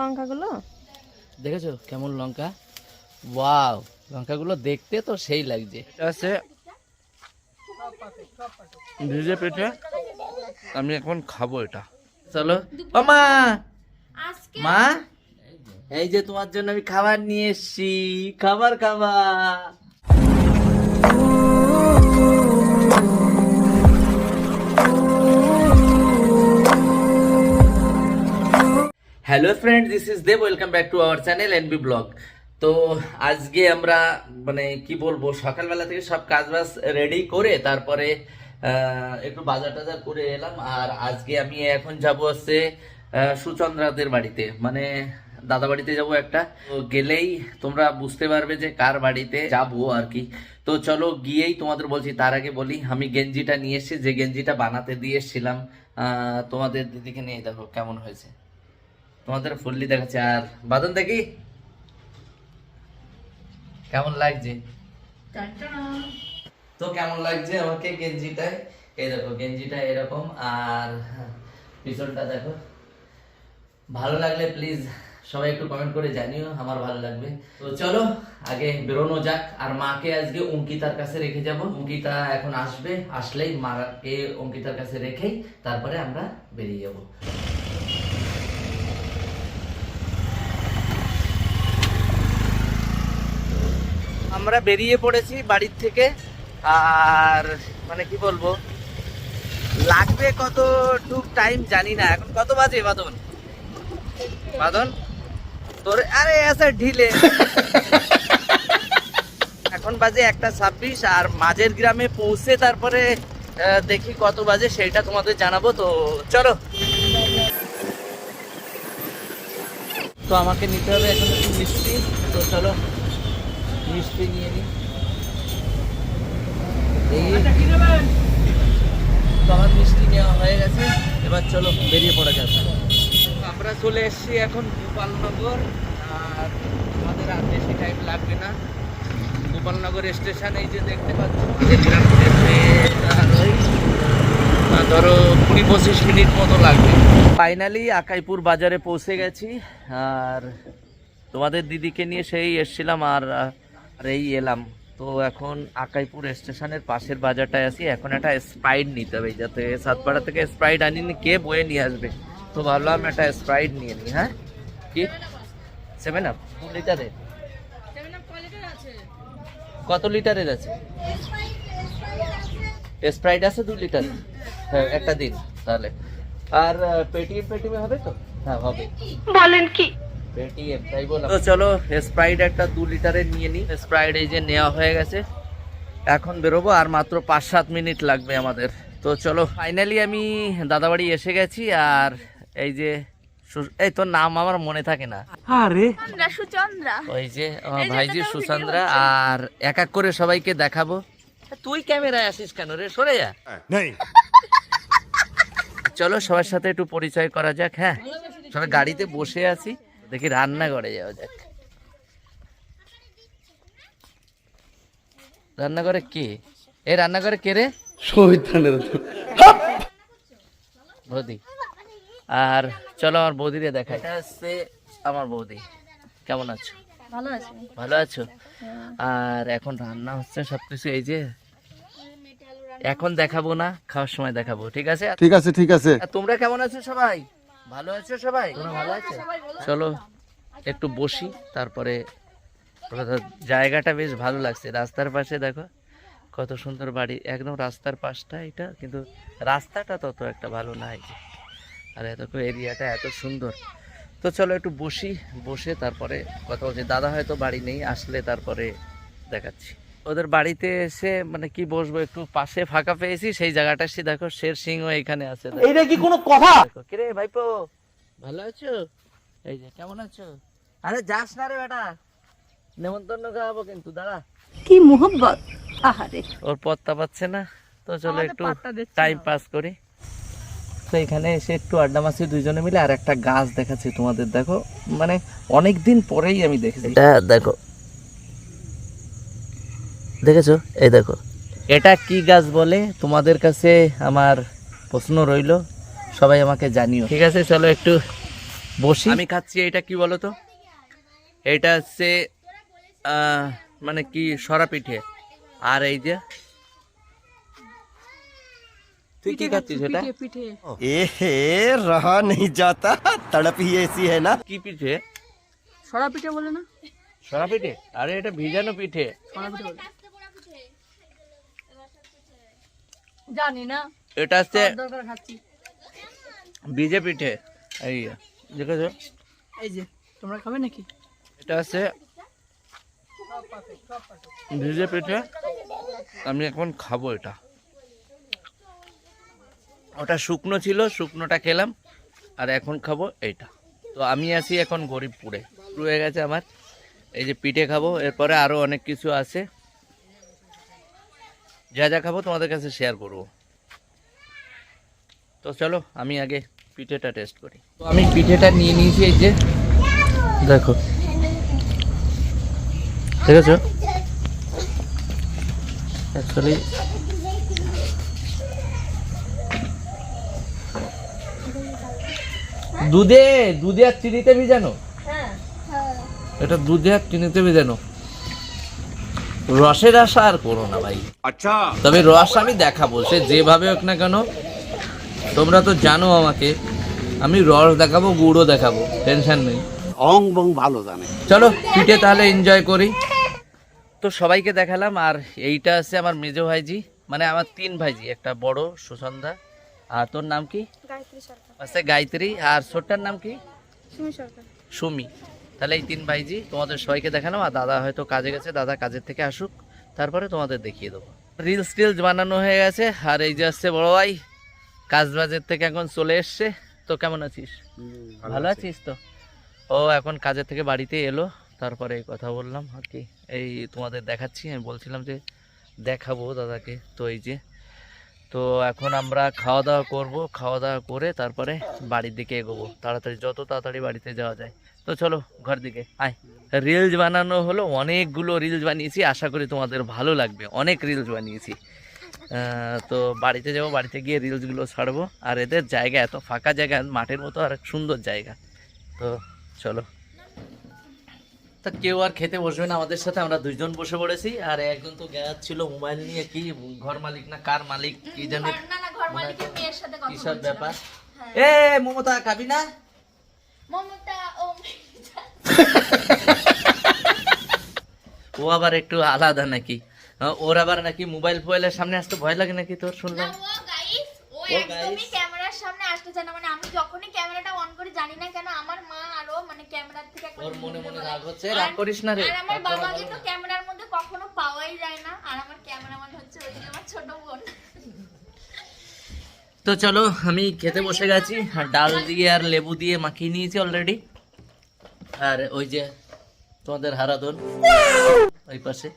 লঙ্কাগুলো? দেখেছ কেমন লঙ্কা? ওয়াও লঙ্কাগুলো দেখতে তো সেই লাগছে। এটা হচ্ছে ভিজে পেটে। আমি এখন খাব এটা। চলো। ও মা! মা? এই যে তোমার জন্য আমি খাবার নিয়ে এসেছি। খাবার খাবার। Hello friend this is Dev welcome back to our channel NB vlog তো আজকে আমরা মানে কি বলব, সকালবেলা থেকে সব কাজ বাজ রেডি করে তারপরে একটু বাজার টাজার করে এলাম। আর আজকে আমি এখন যাব হচ্ছে সুচন্দ্রাদের বাড়িতে। মানে দাদা বাড়িতে যাব একটা। গেলেই তোমরা বুঝতে পারবে যে কার বাড়িতে যাব আর কি। তো চলো গিয়েই তোমাদের বলছি, তার আগে বলি, আমি গেঞ্জিটা নিয়ে এসেছি। যে গেঞ্জিটা বানাতে দিয়ে এসেছিলাম তোমাদের দিদিকে নিয়ে। দেখো, কেমন হয়েছে। তোমাদের ফুললি দেখাচ্ছে, আর বাদন দেখি? কেমন লাগছে? তো কেমন লাগছে আমাকে গেঞ্জিটায়? এই দেখো, গেঞ্জিটা এরকম, আর পিছনটা দেখো। ভালো লাগলে প্লিজ সবাই একটু কমেন্ট করে জানিও, আমার ভালো লাগবে। তো চলো, আগে বেরোনো যাক, আর মাকে আজকে অঙ্কিতার কাছে রেখে যাব। অঙ্কিতা এখন আসবে, আসলেই মাকে অঙ্কিতার কাছে রেখেই তারপরে আমরা বেরিয়ে যাব। আমরা বেরিয়ে পড়েছি বাড়ির থেকে। আর মানে কি বলব? লাগবে কত টুক টাইম জানি না। এখন কত বাজে, বাদন? বাদন? তোর, আরে আছে ঢিলে। এখন বাজে একটা ছাব্বিশ, আর মাঝের গ্রামে পৌঁছে তারপরে দেখি কত বাজে, সেইটা তোমাদের জানাব। তো চলো। তো আমাকে নিতে হবে এখন মিষ্টি। তো চলো। মিষ্টি নিয়ে নিই এই মিষ্টি নেওয়া হয়ে গেছে। এবার চলো বেরিয়ে পড়া যাবে আমরা চলে এসেছি এখন গোপালনগর আর আমাদের আর বেশি টাইম লাগবে না। গোপালনগর স্টেশন এই যে দেখতে পাচ্ছ ধরো কুড়ি পঁচিশ মিনিট মতো লাগবে। ফাইনালি আকাইপুর বাজারে পৌঁছে গেছি। আর তোমাদের দিদিকে নিয়ে সেই এসছিলাম আর আর এই এলাম। তো এখন আকাইপুর স্টেশনের পাশের বাজারটায় আসি এখন একটা স্প্রাইট নিতে হবে। যাতে সাতপাড়া থেকে স্প্রাইট আনিনি কে বয়ে নিয়ে আসবে? তো ভাবলাম একটা স্প্রাইট নিয়ে নিই হ্যাঁ? কি? সেভেন আপ দু লিটারের কত লিটারের আছে? স্প্রাইট আছে দু লিটার হ্যাঁ একটা দিন তাহলে। আর পেটিএম পেটিএম হবে তো? হ্যাঁ হবে। তাই বললাম তো চলো স্প্রাইট একটা দু লিটারের নিয়ে নিই স্প্রাইট এই যে নেওয়া হয়ে গেছে। এখন বেরোবো আর মাত্র পাঁচ সাত মিনিট লাগবে আমাদের। তো চলো ফাইনালি আমি দাদাবাড়ি এসে গেছি আর এই যে সু- এই তোর নাম আমার মনে থাকে না। সুচন্দ্রা। ওই যে আমার ভাইজি একটা সুসান্দ্রা আর এক এক করে সবাইকে দেখাবো। তুই ক্যামেরায় আসিস কেন রে? সরে যা। চলো সবার সাথে একটু পরিচয় করা যাক হ্যাঁ? সবাই গাড়িতে বসে আছি। দেখি রান্না করে যাওয়া যাক। রান্নাঘরে কে? এ রান্নাঘরে কে রে? বৌদি। আর চলো আমার বৌদিরে দেখাই। এটা হচ্ছে আমার বৌদি। কেমন আছো? ভালো আছে। ভালো আছো? আর এখন রান্না হচ্ছে সবকিছু এই যে এখন দেখাবো না খাওয়ার সময় দেখাবো ঠিক আছে? ঠিক আছে ঠিক আছে। আর তোমরা কেমন আছো সবাই? ভালো আছো সবাই? তোমরা ভালো আছো? চলো একটু বসি তারপরে জায়গাটা বেশ ভালো লাগছে। রাস্তার পাশে দেখো কত সুন্দর বাড়ি। একদম রাস্তার পাশটা এটা কিন্তু রাস্তাটা তত একটা ভালো নাই আর এত এরিয়াটা এত সুন্দর। তো চলো একটু বসি বসে তারপরে কথা বলছি। দাদা হয়তো বাড়ি নেই আসলে তারপরে দেখাচ্ছি। ওদের বাড়িতে এসে মানে কি বসবো একটু পাশে ফাঁকা পেয়েছি সেই জায়গাটা সে দেখো শের সিংহ এখানে আছে। এটা কি কোনো কথা? কিরে ভাইপো ভালো আছো? এই যে কেমন আছো? আরে যাস না রে বেটা নেমন্তন্ন খাওয়াবো কিন্তু দাঁড়া। কি মোহব্বত আহারে। ওর পত্তা পাচ্ছে না তো চলো একটু টাইম পাস করি। তো এখানে এসে একটু আড্ডা মারছি দুইজনে মিলে আর একটা গাছ দেখাচ্ছি তোমাদের দেখো। মানে অনেক দিন পরেই আমি দেখেছি। এটা দেখো দেখেছ? এই দেখো। এটা কি গাছ বলে? তোমাদের কাছে আমার প্রশ্ন রইল। সবাই আমাকে জানিও। ঠিক আছে চলো একটু বসি। আমি খাচ্ছি এটা কি বলো তো এটা হচ্ছে মানে কি সরা পিঠে। আর এই যে তুই কি খাচ্ছিস এ হে যাতা কি পিঠে? সরা পিঠে বলে না? সরা পিঠে? আরে এটা ভিজানো পিঠে। সরা পিঠে বলে। জানি না। এটা হচ্ছে ভিজে পিঠে। এই যে, দেখেছ? এই যে তোমরা খাবে নাকি? এটা হচ্ছে ভিজে পিঠে। আমি এখন খাব এটা। ওটা শুকনো ছিল শুকনোটা খেলাম আর এখন খাব এইটা। তো আমি আছি এখন গরিবপুরে। হয়ে গেছে আমার। এই যে পিঠে খাব। এরপরে আরও অনেক কিছু আছে। যা যা খাব তোমাদের কাছে শেয়ার করব। তো চলো আমি আগে পিঠেটা টেস্ট করি। তো আমি পিঠেটা নিয়ে নিয়েছি এই যে। দেখো। ঠিক আছে অ্যাকচুয়ালি দুধে দুধে আর চিনিতে ভিজানো? এটা দুধে আর চিনিতে ভিজানো। রসের আশা আর করো না ভাই। আচ্ছা। তবে রস আমি দেখাবো সে যেভাবে হোক না কেন। তোমরা তো জানো আমাকে আমি রস দেখাবো গুড়ও দেখাবো টেনশন নেই। অং বং ভালো জানে। চলো পিঠে তাহলে এনজয় করি। তো সবাইকে দেখালাম আর এইটা আছে আমার মেজো ভাইজি মানে আমার তিন ভাইজি একটা বড় সুসন্ধা আর তোর নাম কি? আছে গায়ত্রী। আর ছোট্টার নাম কি? সুমি। তাহলে এই তিন ভাইজি তোমাদের সবাইকে দেখালাম আর দাদা হয়তো কাজে গেছে দাদা কাজের থেকে আসুক তারপরে তোমাদের দেখিয়ে দেবো। রিলস টিলস বানানো হয়ে গেছে আর এই যে আসছে বড় ভাই কাজ বাজের থেকে এখন চলে এসছে। তো কেমন আছিস? ভালো আছিস তো? ও এখন কাজের থেকে বাড়িতে এলো তারপরে এই কথা বললাম আর কি। এই তোমাদের দেখাচ্ছি আমি বলছিলাম যে দেখাবো দাদাকে তো এই যে। তো এখন আমরা খাওয়া দাওয়া করব খাওয়া দাওয়া করে তারপরে বাড়ির দিকে এগোবো তাড়াতাড়ি যত তাড়াতাড়ি বাড়িতে যাওয়া যায়। তো চলো ঘর দিকে। আয়। রিলস বানানো হলো অনেকগুলো রিলস বানিয়েছি আশা করি তোমাদের ভালো লাগবে। অনেক রিলস বানিয়েছি। তো বাড়িতে যাব বাড়িতে গিয়ে রিলসগুলো ছাড়বো। আর এদের জায়গা এত ফাঁকা জায়গা মাঠের মতো আর সুন্দর জায়গা। তো চলো। তা কেউ আর খেতে বসবে না আমাদের সাথে আমরা দুইজন বসে পড়েছি। আর একজন তো গ্যাস ছিল মোবাইল নিয়ে কি ঘর মালিক না কার মালিক কি জানি। কিসব ব্যাপার? হ্যাঁ। এ মমতা খাবি না মমতা ও আবার একটু আলাদা নাকি? ওর আবার নাকি মোবাইল ফোবাইলের সামনে আসতে ভয় লাগে নাকি তোর শুনলাম? ও গাইস ও ও একদমই ক্যামেরার সামনে আসতে চায় না। মানে আমি যখনই ক্যামেরাটা অন করি জানি না কেন আমার মা আরও মানে ক্যামেরার থেকে ওর মনে মনে রাগ হচ্ছে রাগ করিস না রে আর আমার বাবাকে তো ক্যামেরার মধ্যে কখনো পাওয়াই যায় না। আর আমার ক্যামেরাম্যান হচ্ছে ওইদিকে আমার ছোট বোন। তো চলো আমি খেতে বসে গেছি আর ডাল দিয়ে আর লেবু দিয়ে মাখিয়ে নিয়েছি অলরেডি আর ওই যে তোমাদের হারাদন ওই পাশে।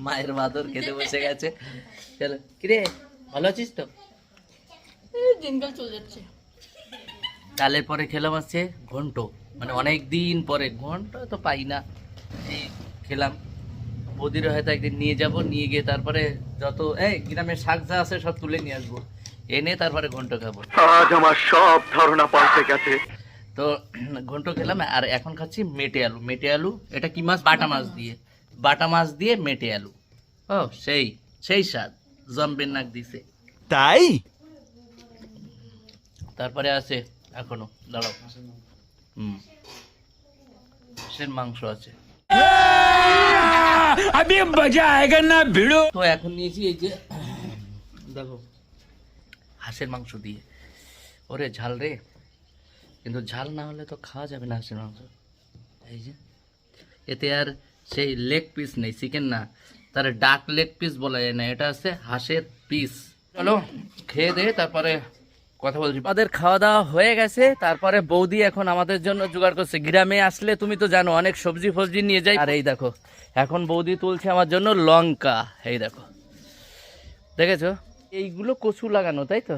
মায়ের বাদর খেতে বসে গেছে। চলো। কিরে ভালো আছিস তো? দিনকাল চলে যাচ্ছে। ডালের পরে খেলাম আছে ঘন্ট। মানে অনেক দিন পরে। ঘন্ট তো পাই না। এই খেলাম। বৌদির হয়তো একদিন নিয়ে যাব নিয়ে গিয়ে তারপরে যত এই গ্রামের শাক যা আছে সব তুলে নিয়ে আসব। এনে তারপরে ঘন্ট খাব। আজ আমার সব ধারণা পাল্টে গেছে। তো ঘন্ট খেলাম আর এখন খাচ্ছি মেটে আলু। মেটে আলু এটা কি মাছ? বাটা মাছ দিয়ে। বাটা মাছ দিয়ে মেটে আলু। ও সেই সেই স্বাদ। জম্বের নাক দিছে। তাই? তারপরে আছে এখনও দাঁড়াও। হুম। সের মাংস আছে? তো এখন নিয়েছি এই যে দেখো হাঁসের মাংস দিয়ে। ওরে ঝাল রে। কিন্তু ঝাল না হলে তো খাওয়া যাবে না হাঁসের মাংস। এই যে, এতে আর সেই লেগ পিস নেই চিকেন না। তার ডাক লেগ পিস বলা যায় না, এটা আছে হাঁসের পিস চলো, খেয়ে দে তারপরে কথা বলছি। আমাদের খাওয়া দাওয়া হয়ে গেছে, তারপরে বৌদি এখন আমাদের জন্য জোগাড় করছে। গ্রামে আসলে তুমি তো জানো, অনেক সবজি ফবজি নিয়ে যাই। আর এই দেখো, এখন বৌদি তুলছে আমার জন্য লঙ্কা। এই দেখো, দেখেছ? এইগুলো কচু লাগানো তাই তো?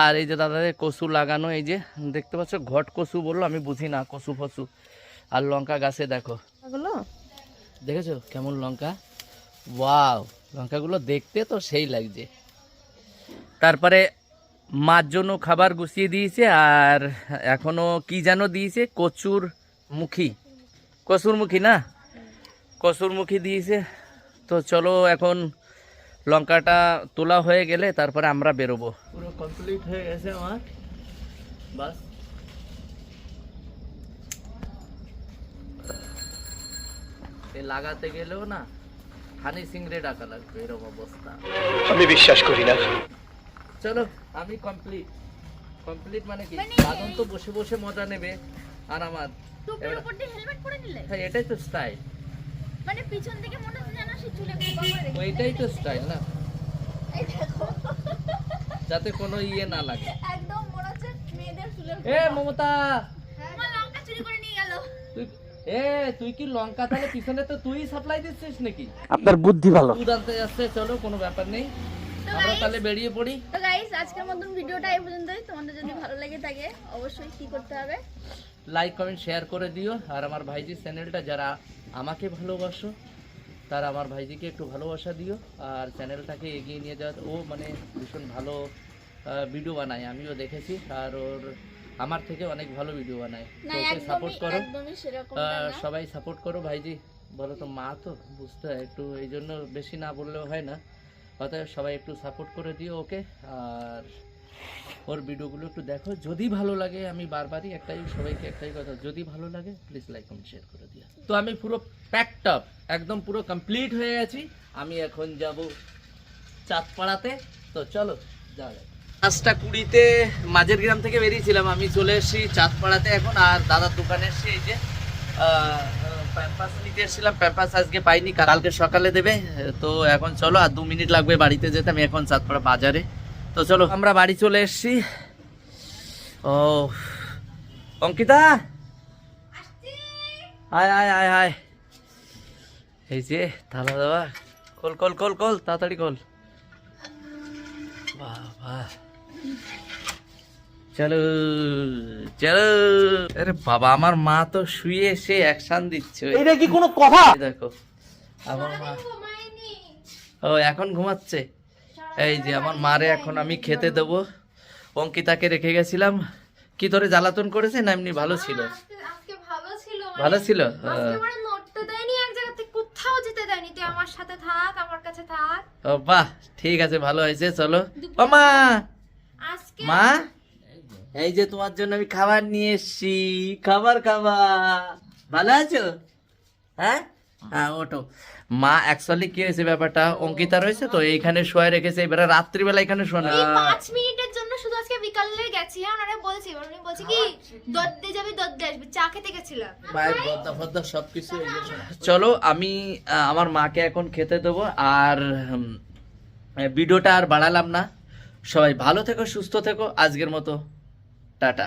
আর এই যে দাদাদের কচু লাগানো এই যে দেখতে পাচ্ছ ঘট কচু বলল আমি বুঝি না কচু ফচু। আর লঙ্কা গাছে দেখো। দেখেছ কেমন লঙ্কা? ওয়াও লঙ্কাগুলো দেখতে তো সেই লাগছে। তারপরে মার জন্য খাবার গুছিয়ে দিয়েছে আর এখনও কি যেন দিয়েছে? কচুর মুখী। কসুর মুখী না? কসুর মুখী দিয়েছে। তো চলো এখন লঙ্কাটা তোলা হয়ে গেলে তারপরে আমরা বেরোবো। পুরো কমপ্লিট হয়ে গেছে আমার। বাস। লাগাতে গেলেও না হানি সিংড়ে ডাকা লাগবে এরকম অবস্থা। আমি বিশ্বাস করি না। চলো আমি কমপ্লিট কমপ্লিট মানে কি? বাদন তো বসে বসে মজা নেবে আর আমার। টুপির উপর দিয়ে হেলমেট পরে নিলে? হ্যাঁ এটাই তো স্টাইল মানে পিছন থেকে মনে ওইটাই তো স্টাইল না। যাতে কোনো ইয়ে না লাগে। একদম মনে হচ্ছে মেয়েদের চুলের এ মমতা! আমার লঙ্কা চুরি করে নিয়ে গেল। এ তুই কি লঙ্কা? তাহলে পিছনে তো তুই সাপ্লাই দিচ্ছিস নাকি? আপনার বুদ্ধি ভালো। দুধ আনতে যাচ্ছে চলো কোনো ব্যাপার নেই। আমরা তাহলে বেরিয়ে পড়ি। তো গাইস আজকের মতন ভিডিওটা এই পর্যন্তই। তোমাদের যদি ভালো লেগে থাকে অবশ্যই কি করতে হবে? লাইক কমেন্ট শেয়ার করে দিও। আর আমার ভাইজির চ্যানেলটা যারা আমাকে ভালোবাসো তারা আমার ভাইজিকে একটু ভালোবাসা দিও আর চ্যানেলটাকে এগিয়ে নিয়ে যাওয়া ও মানে ভীষণ ভালো ভিডিও বানায় আমিও দেখেছি। আর ওর আমার থেকে অনেক ভালো ভিডিও বানায়। ওকে সাপোর্ট করো। সবাই সাপোর্ট করো ভাইজি। বলো তো মা তো বুঝতে হয় একটু এই জন্য বেশি না বললেও হয় না। অতএব সবাই একটু সাপোর্ট করে দিও ওকে। আর ওর ভিডিওগুলো একটু দেখো। যদি ভালো লাগে, আমি বারবারই একটাই, সবাইকে একটাই কথা, যদি ভালো লাগে প্লিজ লাইক কমেন্ট শেয়ার করে দিও। তো আমি পুরো প্যাকড আপ একদম পুরো কমপ্লিট হয়ে গেছি। আমি এখন যাব চাঁদপাড়াতে। তো চলো, যাওয়া যাক। পাঁচটা কুড়িতে মাঝের গ্রাম থেকে বেরিয়েছিলাম। আমি চলে এসেছি চাঁদপাড়াতে এখন, আর দাদার দোকানে এসেছি এই যে প্যাম্পাস নিতে এসেছিলাম। প্যাম্পাস আজকে পাইনি, কালকে সকালে দেবে। তো এখন চলো, আর দু মিনিট লাগবে বাড়িতে যেতে। আমি এখন চাঁদপাড়া বাজারে। তো চলো। আমরা বাড়ি চলে এসেছি। ও অঙ্কিতা? আয় আয় আয় আয় এই যে থালা দেওয়া। কল কল কল কল তাড়াতাড়ি কল বাবা। চলো চলো। আরে বাবা আমার মা তো শুয়ে এসে অ্যাকশন দিচ্ছে। এটা কি কোনো কথা? দেখো আমার মা। ও এখন ঘুমাচ্ছে? এই যে আমার মারে এখন আমি খেতে দেবো। অঙ্কিতাকে রেখে গেছিলাম। কি তোরে জ্বালাতন করেছে না এমনি ভালো ছিল? ভালো ছিল মানে ও বাহ ঠিক আছে ভালো হয়েছে চলো। মা! মা! এই যে তোমার জন্য আমি খাবার নিয়ে এসেছি। খাবার খাবার। ভালো আছো? হ্যাঁ? হ্যাঁ ওটো মা অ্যাকচুয়ালি কি হয়েছে ব্যাপারটা? অঙ্কিতা রয়েছে তো এইখানে শোয়া রেখেছে এবারে রাত্রিবেলা এখানে শোনা এই পাঁচ মিনিটের জন্য শুধু আজকে বিকালে গেছি হ্যাঁ ওনারা বলছি উনি বলছে কি দদ্দে যাবি দদ্দে আসবি চা খেতে গেছিলাম। মায়ের গদ্দা ফদ্দা সবকিছু। চলো আমি আমার মাকে এখন খেতে দেবো আর ভিডিওটা আর বাড়ালাম না। সবাই ভালো থেকো সুস্থ থেকো আজকের মতো টাটা।